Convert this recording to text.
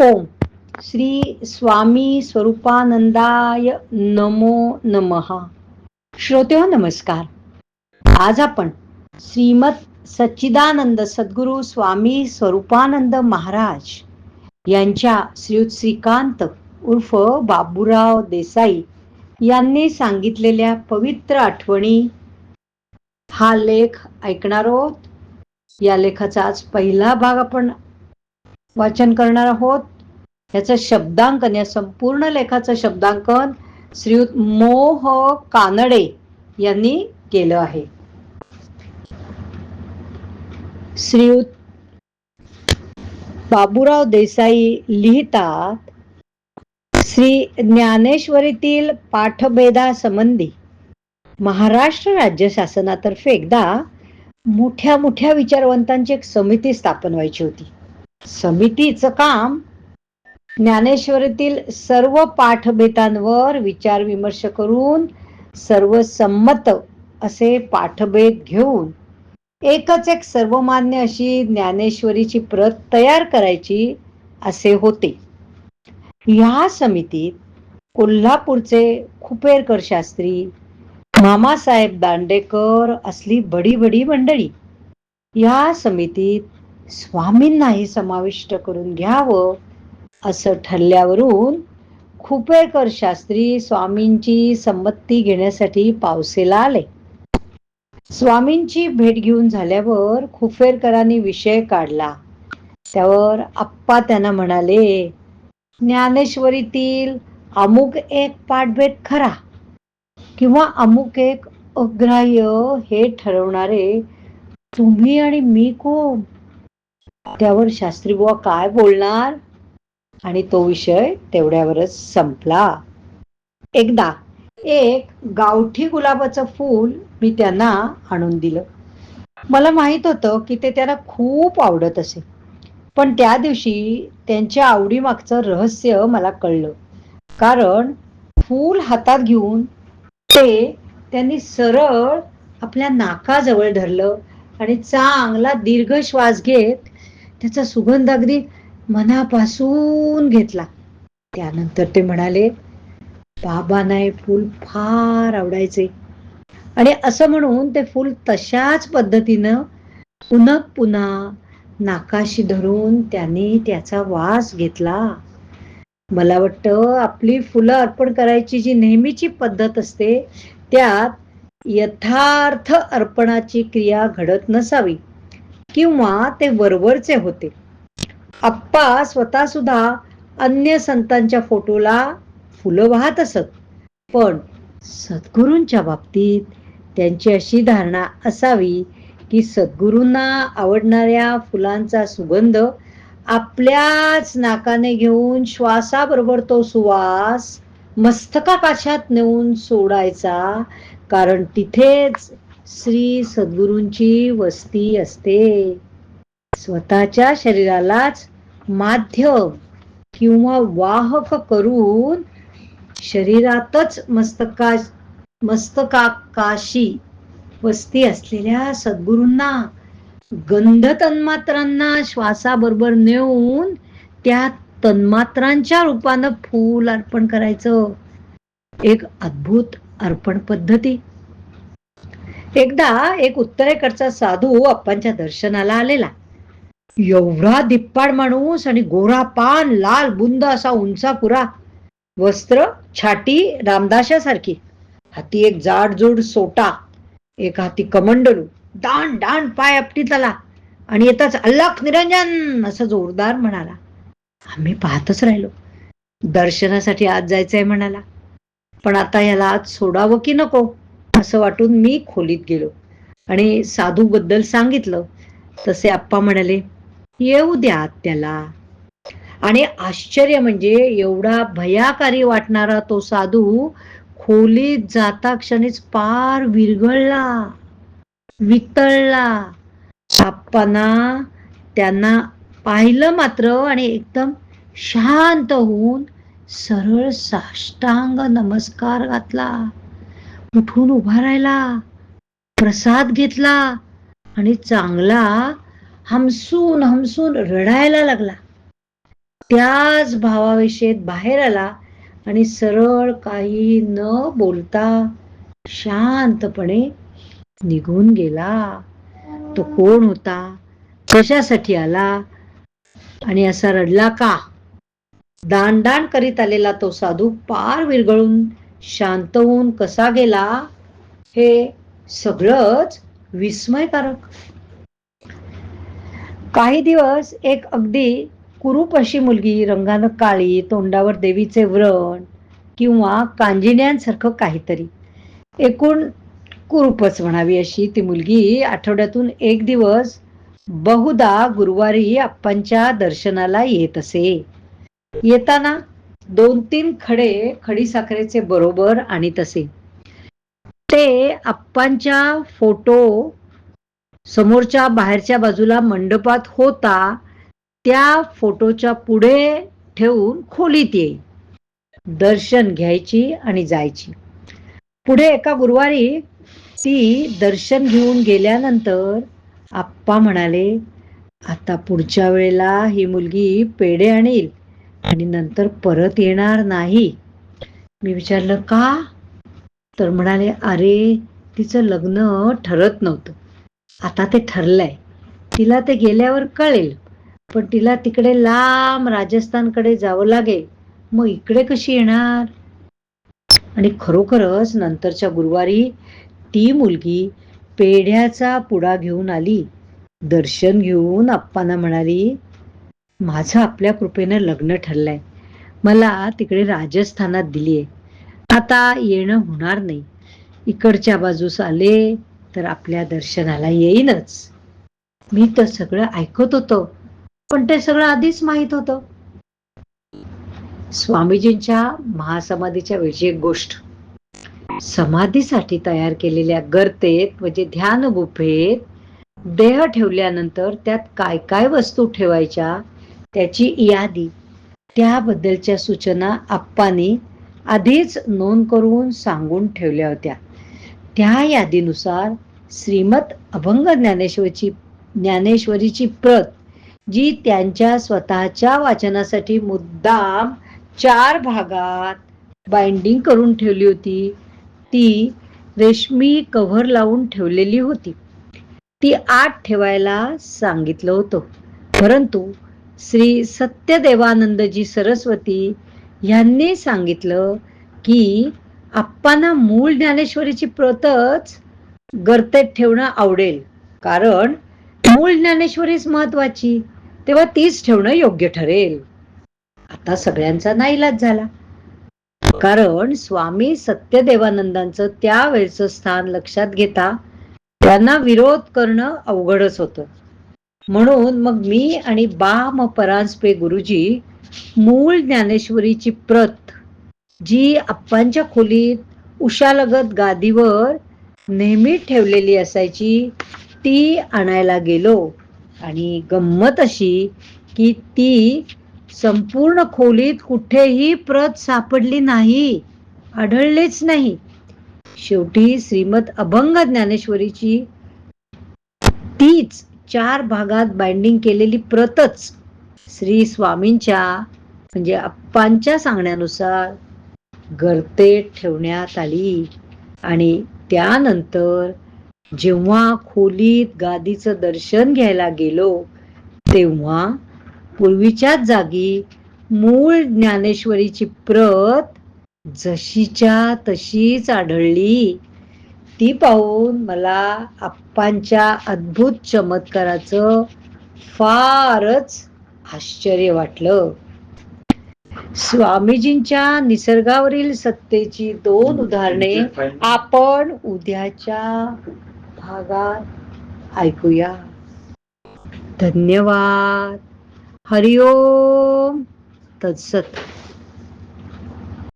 ओम. श्री स्वामी स्वरूपानंदाय नमो नमहा श्रोते हो नमस्कार. आज आपण श्रीमत सच्चिदानंद सद्गुरू स्वामी स्वरूपानंद महाराज यांच्या श्रीयुत श्रीकांत उर्फ बाबूराव देसाई यांनी सांगितलेल्या पवित्र आठवणी हा लेख ऐकणार आहोत. या लेखाचा आज पहिला भाग आपण वाचन करणार आहोत. याचं शब्दांकन या संपूर्ण लेखाचं शब्दांकन श्रीयुत मोह कानडे यांनी केलं आहे. श्रीयुत बाबूराव देसाई लिहितात श्री ज्ञानेश्वरीतील पाठभेदासंबंधी महाराष्ट्र राज्य शासनातर्फे एकदा मोठ्या मोठ्या विचारवंतांची एक समिती स्थापन व्हायची होती. समितीचं काम ज्ञानेश्वरीतील सर्व पाठभेदांवर विचार विमर्श करून सर्व संमत असे पाठभेद घेऊन एकच एक सर्वमान्य अशी ज्ञानेश्वरीची प्रत तयार करायची असे होते. या समितीत कोल्हापूरचे खुपेरकर शास्त्री मामासाहेब दांडेकर असली बडी बडी मंडळी. या समितीत स्वामींनाही समाविष्ट करून घ्यावं असं ठरल्यावरून खुपेकर शास्त्री स्वामींची संमती घेण्यासाठी पावसेला आले. स्वामींची भेट घेऊन झाल्यावर खुफेरकरांनी विषय काढला. त्यावर आप्पा त्यांना म्हणाले ज्ञानेश्वरीतील अमुक एक पाठभेद खरा किंवा अमुक एक अग्राह्य हे ठरवणारे तुम्ही आणि मी कोण? त्यावर शास्त्री बुवा काय बोलणार? आणि तो विषय तेवढ्यावरच संपला. एकदा एक गावठी गुलाबाचं फूल मी त्यांना आणून दिलं. मला माहीत होतं की ते त्यांना खूप आवडत असे. पण त्या दिवशी त्यांच्या आवडीमागचं रहस्य मला कळलं. कारण फूल हातात घेऊन ते त्यांनी सरळ आपल्या नाकाजवळ धरलं आणि चांगला दीर्घ श्वास घेत त्याचा सुगंध अगदी मनापासून घेतला. त्यानंतर ते म्हणाले बाबांना हे फूल फार आवडायचे. आणि असं म्हणून ते फूल तशाच पद्धतीनं पुन्हा पुन्हा नाकाशी धरून त्यांनी त्याचा वास घेतला. मला वाटतं आपली फुलं अर्पण करायची जी नेहमीची पद्धत असते त्यात यथार्थ अर्पणाची क्रिया घडत नसावी. किंवा ते वरवरचे होते. आप्पा स्वतः सुद्धा अन्य संतांच्या फोटोला फुलं वाहत असत. पण सद्गुरूंच्या बाबतीत त्यांची अशी धारणा असावी की सद्गुरूंना आवडणाऱ्या फुलांचा सुगंध आपल्याच नाकाने घेऊन श्वासाबरोबर तो सुवास मस्तकाकाशात नेऊन सोडायचा. कारण तिथेच श्री सद्गुरूंची वस्ती असते. स्वतःच्या शरीरालाच माध्यम किंवा वाहक करून शरीरातच मस्तका मस्तकाकाशी वस्ती असलेल्या सद्गुरूंना गंध तन्मात्रांना श्वासाबरोबर नेऊन त्या तन्मात्रांच्या रूपानं फूल अर्पण करायचं. एक अद्भुत अर्पण पद्धती. एकदा एक उत्तरेकडचा साधू अप्पांच्या दर्शनाला आलेला. एवढा दिप्पाड माणूस आणि गोरा पान लाल बुंद असा उंचा पुरा वस्त्र छाटी रामदाशासारखी. हाती एक जाडजूड सोटा एक हाती कमंडलू दान दान पाय आपटी आला आणि येताच अल्लाख निरंजन असं जोरदार म्हणाला. आम्ही पाहतच राहिलो. दर्शनासाठी आज जायचंय म्हणाला. पण आता याला आज सोडावं की नको? असं वाटून मी खोलीत गेलो. आणि साधू बद्दल सांगितलं. तसे आप्पा म्हणाले येऊ द्या त्याला आणि आश्चर्य म्हणजे एवढा भयाकारी वाटणारा तो साधू खोलीत जाता क्षणीच पार विरघळला वितळला. आप्पांना त्यांना पाहिलं मात्र आणि एकदम शांत होऊन सरळ साष्टांग नमस्कार घातला. उठून उभा राहिला प्रसाद घेतला आणि चांगला हमसून हमसून रडायला लागला. त्याच भावाविषयीत बाहेर आला आणि सरळ काही न बोलता शांतपणे निघून गेला. तो कोण होता? कशासाठी आला? आणि असा रडला का? दान दान करीत आलेला तो साधू पार विरगळून शांत होऊन कसा गेला हे सगळंच विस्मयकारक. काही दिवस एक अगदी कुरूप अशी मुलगी रंगानं काळी तोंडावर देवीचे व्रण किंवा कांजिण्यांसारखं काहीतरी. एकूण कुरूपच म्हणावी अशी ती मुलगी आठवड्यातून एक दिवस बहुदा गुरुवारी आप्पांच्या दर्शनाला येत असे. येताना दोन तीन खडे खडीसाखरेचे बरोबर आणीत असे ते आप्पांच्या फोटो समोरच्या बाहेरच्या बाजूला मंडपात होता त्या फोटोच्या पुढे ठेवून खोलीत येई. दर्शन घ्यायची आणि जायची. पुढे एका गुरुवारी ती दर्शन घेऊन गेल्यानंतर आप्पा म्हणाले आता पुढच्या वेळेला ही मुलगी पेढे आणील. आणि नंतर परत येणार नाही. मी विचारलं का? तर म्हणाले अरे तिचं लग्न ठरत नव्हतं. आता ते ठरलंय. तिला ते गेल्यावर कळेल. पण तिला तिकडे लांब राजस्थानकडे जावं लागेल. मग इकडे कशी येणार? आणि खरोखरच नंतरच्या गुरुवारी ती मुलगी पेढ्याचा पुडा घेऊन आली. दर्शन घेऊन आप्पांना म्हणाली माझं आपल्या कृपेनं लग्न ठरलंय. मला तिकडे राजस्थानात दिलीये. आता येणं होणार नाही. इकडच्या बाजूस आले तर आपल्या दर्शनाला येईनच मी तर सगळं ऐकत होतो पण ते सगळं आधीच माहीत होतं. स्वामीजींच्या महासमाधीच्या वेळची एक गोष्ट. समाधीसाठी तयार केलेल्या गर्तेत म्हणजे ध्यान गुफेत देह ठेवल्यानंतर त्यात काय काय वस्तू ठेवायच्या? त्याची यादी. त्याबद्दलच्या सूचना आप्पांनी आधीच नोंद करून सांगून ठेवल्या होत्या. त्या यादीनुसार श्रीमत अभंग ज्ञानेश्वरीची ज्ञानेश्वरीची प्रत जी त्यांच्या स्वतःच्या वाचनासाठी मुद्दाम चार भागात बाइंडिंग करून ठेवली होती ती रेशमी कव्हर लावून ठेवलेली होती. ती आत ठेवायला सांगितलं होतं. परंतु श्री सत्यदेवानंदजी सरस्वती यांनी सांगितलं की आप्पांना मूळ ज्ञानेश्वरीची प्रतच गर्तेत ठेवणं आवडेल. कारण मूळ ज्ञानेश्वरीच महत्वाची तेव्हा तीच ठेवणं योग्य ठरेल. आता सगळ्यांचा नाईलाज झाला. कारण स्वामी सत्यदेवानंदांचं त्यावेळचं स्थान लक्षात घेता त्यांना विरोध करणं अवघडच होतं. म्हणून मग मी आणि बाम परांजपे गुरुजी मूळ ज्ञानेश्वरीची प्रत जी आप्पांच्या खोलीत उशालगत गादीवर नेहमी ठेवलेली असायची ती आणायला गेलो. आणि गंमत अशी की ती संपूर्ण खोलीत कुठेही प्रत सापडली नाही आढळलेच नाही. शेवटी श्रीमत अभंग ज्ञानेश्वरीची तीच चार भागात बाइंडिंग केलेली प्रतच श्री स्वामींच्या म्हणजे अप्पांच्या सांगण्यानुसार गर्तेत ठेवण्यात आली. आणि त्यानंतर जेव्हा खोलीत गादीचं दर्शन घ्यायला गेलो तेव्हा पूर्वीच्याच जागी मूळ ज्ञानेश्वरीची प्रत जशीच्या तशीच आढळली. ती पाहून मला आप्पांच्या अद्भुत चमत्काराचं फारच आश्चर्य वाटलं. स्वामीजींच्या निसर्गावरील सत्तेची दोन उदाहरणे आपण उद्याच्या भागात ऐकूया. धन्यवाद. हरिओम. तत्सत.